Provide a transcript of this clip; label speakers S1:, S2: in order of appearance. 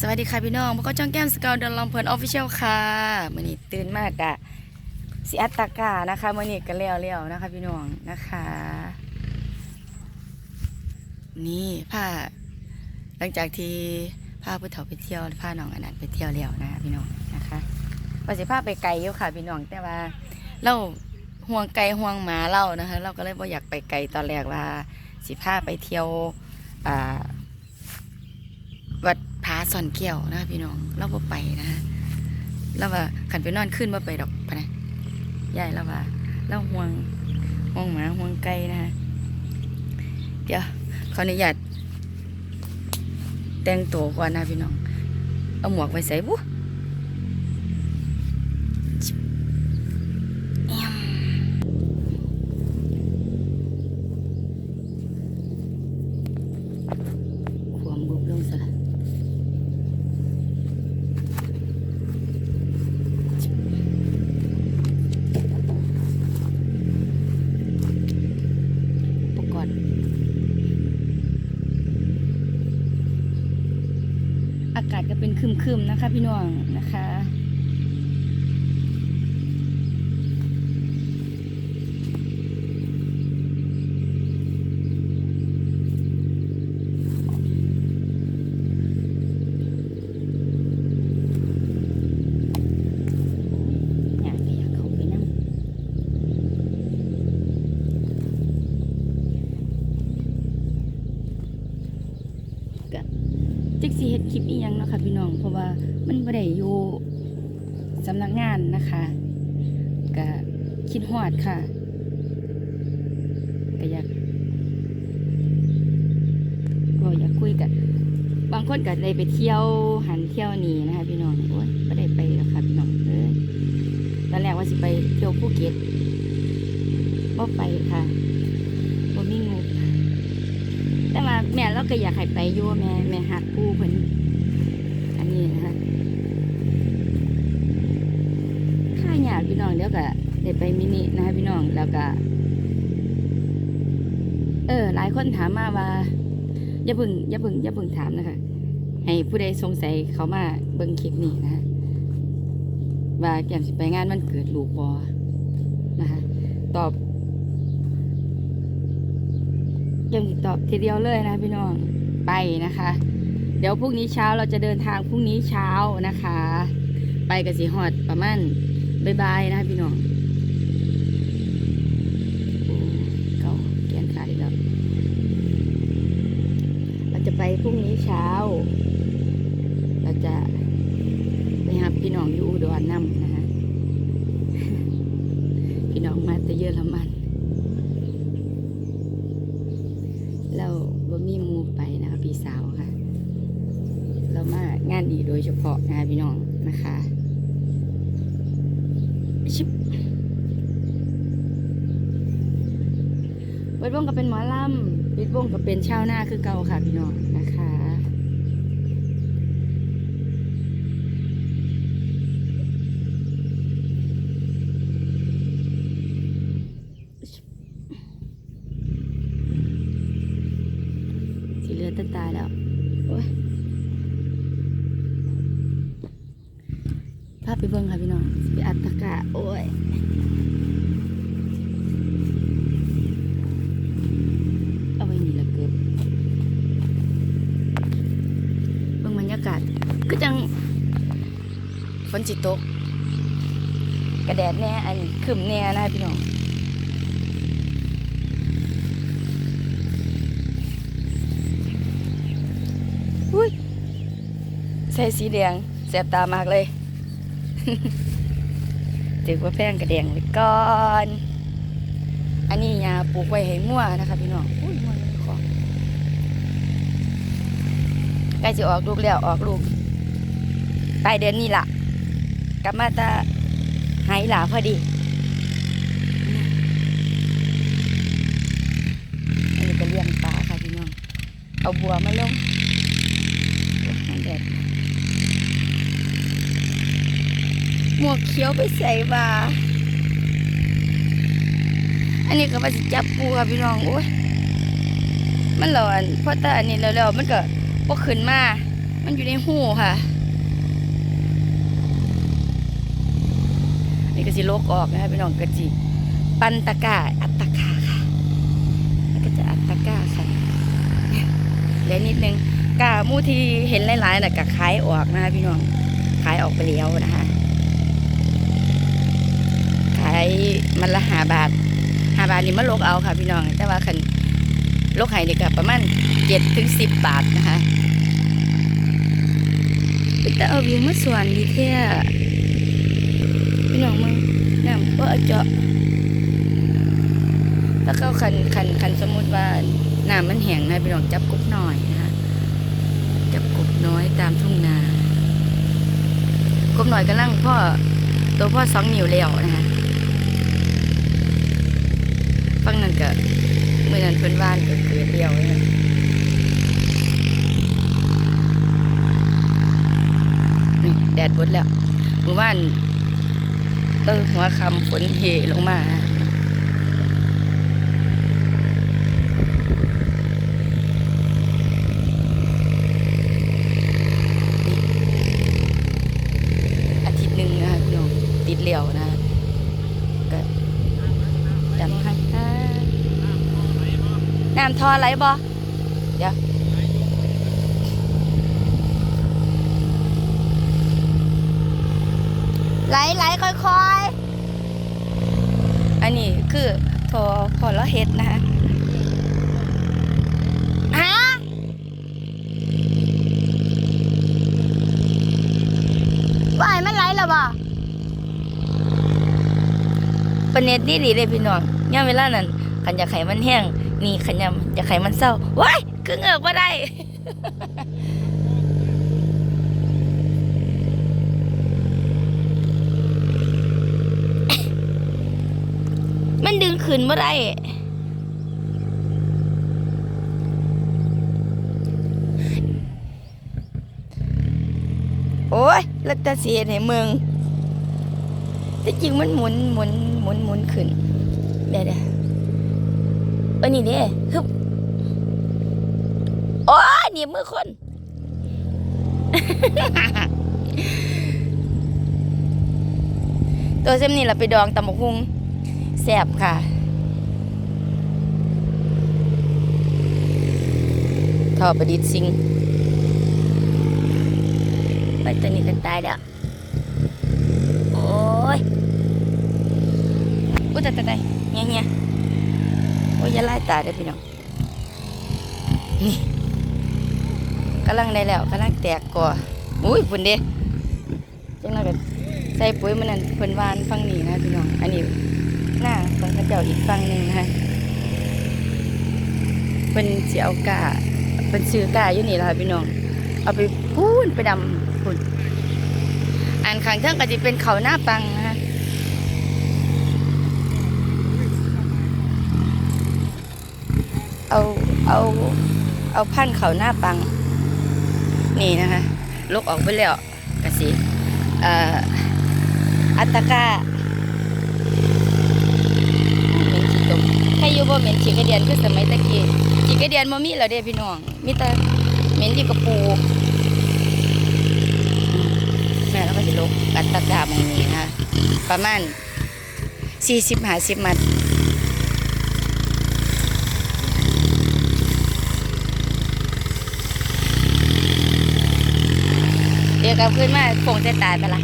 S1: สวัสดีค่ะพี่น้องพวกก็จ้องแก้มสกาวเดินลำเพลินออฟฟิเชียลค่ะมื่อนี้ตื่นมากอะสิอัตตากานะคะมื่อนี้ก็เลี้ยวๆนะคะ พี่น้องนะคะ นี่ผ้าหลังจากที่พาผู้เฒ่าไปเที่ยวพาน้องอนันต์ไปเที่ยวแล้วนะคะพี่น้องนะคะว่าสิพาไปไกลอยู่ค่ะพี่น้องแต่ว่าเราห่วงไกลห่วงหมาเรานะคะ เราก็เลยบ่อยากไปไกลตอนแรกว่า สิพาไปเที่ยวอ่าวัด ผาซ่อนเกี่ยวนะคะพี่น้องเราบ่ไปนะเราว่าขันไปนอนขึ้นบ่ไปดอกพะนะยายเราว่าเราห่วงห่วงหมาห่วงไก่นะฮะเดี๋ยวขออนุญาตแต่งตัวก่อนนะพี่น้อง เอาหมวกไปใส่บุ๊ชิบเอี่ยมความบุบลงซะละ อุปกรณ์อากาศก็เป็นคึมๆนะคะ พี่น้องนะคะ อยากไปอยากเข้าไปนั่ง จิก สีเฮ็ดคลิปอีหยังเนาะค่ะพี่น้อง เพราะว่ามันบ่ได้อยู่สำนักงานนะคะก็คิดฮอดค่ะก็อยากก็อยากคุยกับบางคนก็ได้ไปเที่ยวหันเที่ยวนี่นะคะ พี่น้องโอ้ยบ่ได้ไปหรอกค่ะพี่น้องเอ้ยตอนแรกว่าสิไปเที่ยวภูเก็ตบ่ไปค่ะบ่มีงบ แม่เราก็อยากให้ไปอยู่แม่แม่หักผู้เพิ่นอันนี้นะคะค่าหยาดพี่น้องเดี๋ยวก็ได้ไปมินินะคะพี่น้องแล้วก็ เออ หลายคนถามมาว่าอย่าพิ่งอย่าพิ่งอย่าพิ่งถามนะคะให้ผู้ใดสงสัยเขามาเบิ่งคลิปนี้นะคะว่าแก้มสิไปงานวันเกิดลูกบอนะคะตอบ ยังตอบทีเดียวเลยนะพี่น้องไปนะคะ เดี๋ยวพรุ่งนี้เช้าเราจะเดินทางพรุ่งนี้เช้านะคะ ไปกับสีหอดประมาณบายบายนะพี่น้องเก่าแกนขาดอีกแล้วเราจะไปพรุ่งนี้เช้า เราจะไปหาพี่น้องอยู่อุดรนำนะคะพี่น้องมาแต่เยอรมัน เรา บ่มีมูไปนะคะพี่สาวค่ะ เรามางานดีโดยเฉพาะนะคะพี่น้องนะคะชิบเปิดวงก็เป็นหมอลำปิดวงก็เป็นชาวนาคือเก่าค่ะพี่น้องนะคะ สีเหลือดตาตายแล้ว โอ้ยภาพไปเบิ่งค่ะพี่น้องสิไปอัดตะกะโอ้ยเอาไว้นี่ละเกือบเบิ่งบรรยากาศก็จังฝนจิตก กระแดดแน่อันขึ้นแน่นะพี่น้องอุ้ยใส่สีแดงแสบตามากเลย ถือว่าแพงกระแดงไว้ก่อน อันนี้ยาปลูกไว้ให้มั่วนะคะพี่น้องอุ้ยมั่วเลยของใกล้จะออกลูกแล้วออกลูกปลายเดือนนี้ล่ะกลับมาตาหายหลาพอดีอันนี้ก็เลี้ยงปลาค่ะพี่น้อง เอาบัวมาลง มันแดด หมวกเขียวไปใส่บาอันนี้ก็มาสิจับปูค่ะพี่น้องโอ้ยมันหลอนเพราะแต่อันนี้แล้วๆมันก็พกขึ้นมา มันอยู่ในหูค่ะนี่ก็สิโลกออกนะคะพี่น้องกระจิปันตะกาอัตตะกาค่ะแล้วก็จะอัตตะกาค่ะเหลือนิดนึงกาหมูที่เห็นหลายๆน่ะก็ขายออกนะคะพี่น้องขายออกไปแล้วนะคะ ขายมันละหาบาทหาบาทนี่มาลกเอาค่ะพี่น้อง แต่ว่าคันลกไห้นี่ก็ประมาณเจ็ดถึงสิบบาทนะคะแต่เอาวิวมาสวนดีเท่พี่น้องมึงน้ำก็เจาะแล้วก็คันคันคันสมมติว่าน้ำมันแห้งนะพี่น้องจับกุบหน่อยนะคะจับกุบน้อยตามทุ่งนากุบหน่อยกำลังพ่อตัวพ่อสองนิ้วแล้วนะคะ ฟังนั่น ก็เมื่อนั้นเพิ่นว่านก็เกิดเดียวเนี่แดดบดแล้วเมื่อวานเออหัวคำฝนเทลงมาทิตย์หนึ่งนะคะพี่น้องติดเหลียวนะก็ดำข้างข้างน้ำท อไหลบ่เดี๋ยวไหลไหลค่อยๆ อันนี้คือทอพอละเฮ็ดนะคะฮะว่าให้มันไหลแล้วบ่ปานเน็ตดีดีเลยพี่น้องย่ามเวลานั้นขันอยากไขมันแห้ง นี่ขยำอยาไขมันเศร้าว้ายคือเงือกว่าได้มันดึงขึ้นเมื่อไรโอ้ยแล้วแตาเสียให้เมืองแต่จริงมันหมุนหมุนหมุนหมุนขึ้นเดี๋ยวเดี๋ยว ออนี่เด้ฮึบโอ้ยนี่มือคนตัวเส้นนี่เราไปดองตำบกหุงแซ่บค่ะทอประดิษฐ์สิงไปตัวนี้กันตายแล้วโอ้ยอุ้ยแต่แต่แต่เงี้ยเงี้ย โอ้ยอย่าไล่ตาเด้พี่น้อง นี่กำลังได้แล้วกำลังแตกก่ออุ้ยปุ่นเด้จังนั้นก็ใส่ปุ๋ยมันนั่นเพิ่นวานฟังนี้นะพี่น้อง อันนี้หน้าของพระเจ้าอีกฝั่งหนึ่งนะคะเพิ่นสิเอากาเพิ่นซื้อกาอยู่นี่ล่ะค่ะพี่น้อง เอาไปพูนไปดำพูนอันข้างเทิงก็จะเป็นเขาหน้าปังนะคะ เอาเอาเอาพันเขาหน้าปัง นี่นะคะลกออกไปแล้วกะสิอัตกาเหม็นขี้ตมใครอยู่บ่เหม็นขี้กระเดียนคือสมัยตะกี้ขี้กระเดียนบ่มีแล้วเด้พี่น้อง มีแต่เหม็นที่กระปูแม่แล้วก็สิลกอัตกามองนี้นะคะประมาณ40 50มัด เดี๋ยวกลับขึ้นมาคงจะตายไปละ